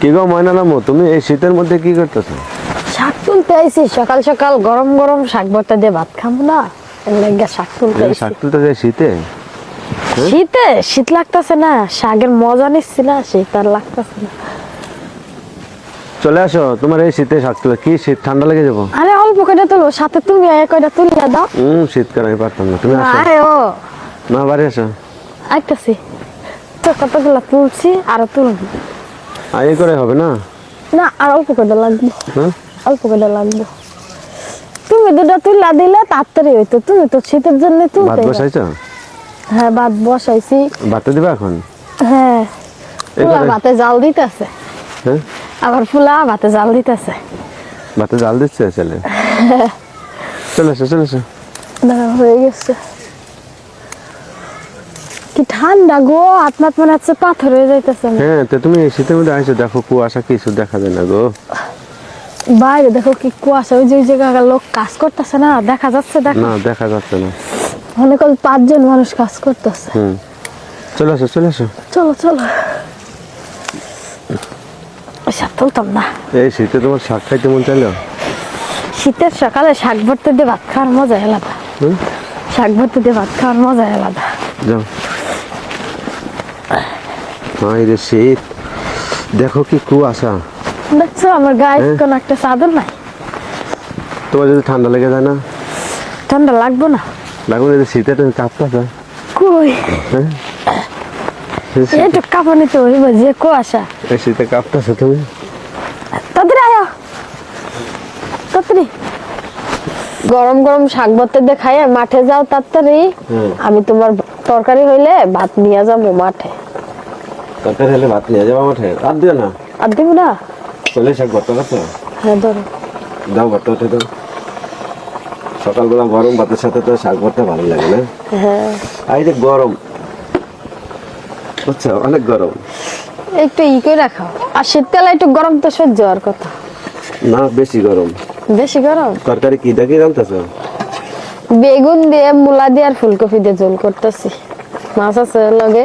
কি গো ময়নালামো তুমি এই শীতের মধ্যে কি করতেছো? শাক তুলতে আইছি সকাল সকাল গরম গরম শাক ভর্তা দিয়ে ভাত খাব না। লাগে শাক তুলতে আইছি। শাক তুলতে যায় শীতে? শীতে? শীত লাগতেছে না। শাকের মজা নিচ্ছি না শীত আর লাগতেছে না। চলে আসো তোমার এই শীতে শাক তুলে কি শীত ঠান্ডা লেগে যাব? আরে অল্প কয়টা তুলো সাথে তুমি এক কয়টা তুলিয়া দাও। হম শীতকাল আমি পারতাম না তুমি আসো। আরে ও। না বাড়ি আসো। আইতাছি। তো কতগুলা তুলছি আর তুলব। আর এই করে হবে না? না আর অল্প কয়টা লাগবে। হ্যাঁ অল্প কয়টা লাগবে। তুমি দুটো তুলা দিলে তাড়াতাড়ি হইতো। তুমি তো শীতের জন্য ভাত তুলতে বসাইছো? হ্যাঁ ভাত বসাইছি। ভাতে দিবা এখন? হ্যাঁ। ফুলা করে? ভাতে জাল দিতেছে। হ্যাঁ? আবার ফুলা ভাতে জাল দিতেছে। ভাতে জাল দিচ্ছে ছেলে। চলে আসো চলে দাঁড়া হয়ে গেছে। কি ঠান্ডা গো আপনার মনে হচ্ছে পাথর হয়ে যাইতেছে। হ্যাঁ তো তুমি শীতের মধ্যে আইছো দেখো কুয়াশা কিছু দেখা যায় না গো। বাইরে দেখো কি কুয়াশা ওই যে জায়গা লোক কাজ করতেছে না দেখা যাচ্ছে দেখো। না দেখা যাচ্ছে না। কর পাঁচজন মানুষ কাজ করতেছে। হুম। চলে আসো চলে আসো। চলো চলো। সব তুলতাম না। এই শীতে তোমার শাক খাইতে মন চাইলো? শীতের সকালে শাক ভর্তা দিয়ে ভাত খাওয়ার মজা আলাদা। শাক ভর্তা দিয়ে ভাত খাওয়ার মজা আলাদা। যাও। রে শীত দেখো কি কুয়াশা। দেখছ আমার গায়ে হ্যাঁ। কোনো একটা চাদর নাই। তোমার যদি ঠান্ডা লেগে যায় না? ঠান্ডা লাগবো না। লাগুন যদি শীতে তুমি কাঁপতেছো। কই? হ্যাঁ? একটু কাঁপানি তো হইব যে কুয়াশা। এই শীতে কাঁপতেছো তুমি? তাড়াতাড়ি আয়। তাড়াতাড়ি। গরম গরম শাক ভর্তা দিয়ে খাইয়ে মাঠে যাও তাড়াতাড়ি। আমি তোমার তরকারি হইলে ভাত নিয়ে যাব মাঠে। তরকারি হলে ভাত নিয়ে যাব মাঠে আর দিও না। আর দিব না? চলে শাক ভর্তা করছ হ্যাঁ ধরো। দাও ভর্তা উঠে দাও। সকালবেলা গরম ভাতের সাথে তো শাক ভর্তা ভালো লাগে না। হ্যাঁ। এই যে গরম বুঝছ? অনেক গরম। একটু ই করে রাখাও আর শীতকালে একটু গরম তো সহ্য হওয়ার কথা। না বেশি গরম। বেশি গরম? তরকারি কি দেখি জানতেছো? বেগুন দিয়ে মূলা দিয়ে আর ফুলকপি দিয়ে ঝোল করতেছি। মাছ আছে লগে।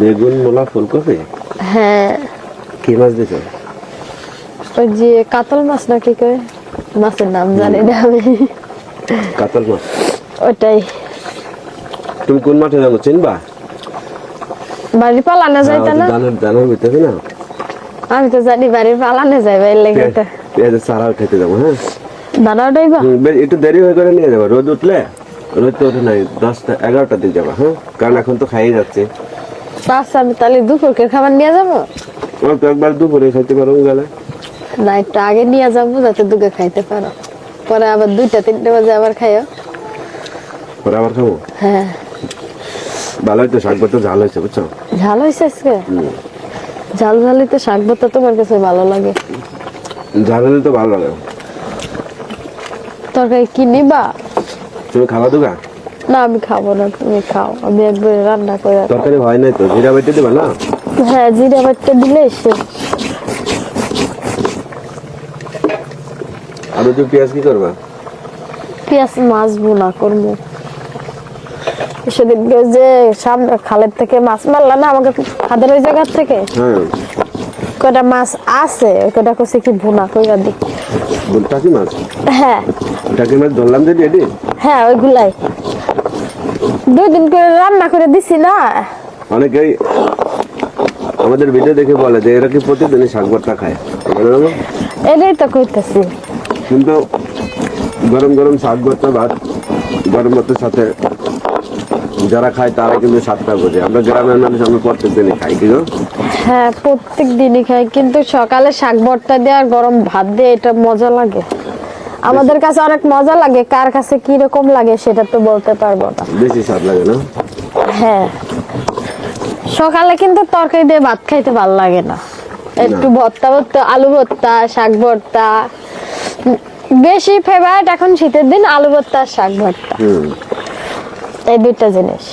বেগুন মূলা ফুলকপি? হ্যাঁ। কি মাছ দিছো? ওই যে কাতল মাছ না কি করে মাছের নাম জানি না আমি। কাতল মাছ? ওটাই। তুমি কোন মাঠে যাব চিনবা? বাড়ি পালানো যাইতা না? দানের দানের ভিতরে না আমি তো জানি বাড়ির পালানো যাইবা এর লেগে তো। পেঁয়াজের চারা উঠাইতে যাব হ্যাঁ? দানা উঠাইবা একটু দেরি হয়ে করে নিয়ে যাব। রোদ উঠলে? রোদ তো ওঠে নাই দশটা এগারোটার দিকে যাবা হ্যাঁ? কারণ এখন তো খাইয়ে যাচ্ছে। আচ্ছা আমি তাহলে দুপুরকে খাবার নিয়ে যাব? তো একবার দুপুরে খাইতে পারো গেলে না একটু আগে নিয়ে যাব যাতে দুগে খাইতে পারো। পরে আবার দুইটা তিনটে বাজে আবার খাইও। পরে আবার খাব? হ্যাঁ। ভালোই তো শাক তো ঝাল হয়েছে বুঝছ? ঝাল হয়েছে আজকে? ঝাল ঝালি তো শাক ভর্তা তোমার কাছে ভালো লাগে? ঝাল হলে তো ভালো লাগে। তরকারি কি নিবা? তুমি খাওয়া দুগা? না আমি খাব না তুমি খাও। আমি একবার রান্না করে তরকারি হয় নাই তো? জিরা বেটে দিবা না? হ্যাঁ জিরা দিলে সে আলু পেঁয়াজ কি করবা? পেঁয়াজ মাছ বোনা করব। সেদিন যে সামনে খালের থেকে মাছ মারলা না আমাকে খাদের ওই জায়গার থেকে? হ্যাঁ। কটা মাছ আছে কটা কষে কি ভুনা কইরা দি টাকি মাছ? হ্যাঁ। টাকি মাছ ধরলাম যে এটি হ্যাঁ ওইগুলাই। দুই দিন করে রান্না করে দিছি না। অনেকেই আমাদের ভিডিও দেখে বলে যে এরা কি প্রতিদিনই শাক ভর্তা খায়? এটাই তো কইতেছি। কিন্তু গরম গরম শাক ভর্তা ভাত গরম ভাতের সাথে যারা খায় তারা কিন্তু সাতটা বোঝে। আমরা গ্রামের মানুষ আমরা প্রত্যেক দিনই খাই কি হ্যাঁ প্রত্যেক দিনই খাই কিন্তু সকালে শাক ভর্তা দিয়ে আর গরম ভাত দিয়ে এটা মজা লাগে। আমাদের কাছে অনেক মজা লাগে কার কাছে কি রকম লাগে সেটা তো বলতে পারব না। বেশি স্বাদ লাগে না? হ্যাঁ। সকালে কিন্তু তরকারি দিয়ে ভাত খাইতে ভালো লাগে না। একটু ভর্তা ভর্তা আলু ভর্তা শাক ভর্তা। বেশি ফেভারিট এখন শীতের দিন আলু ভর্তা আর শাক ভর্তা। এই দুইটা জিনিস।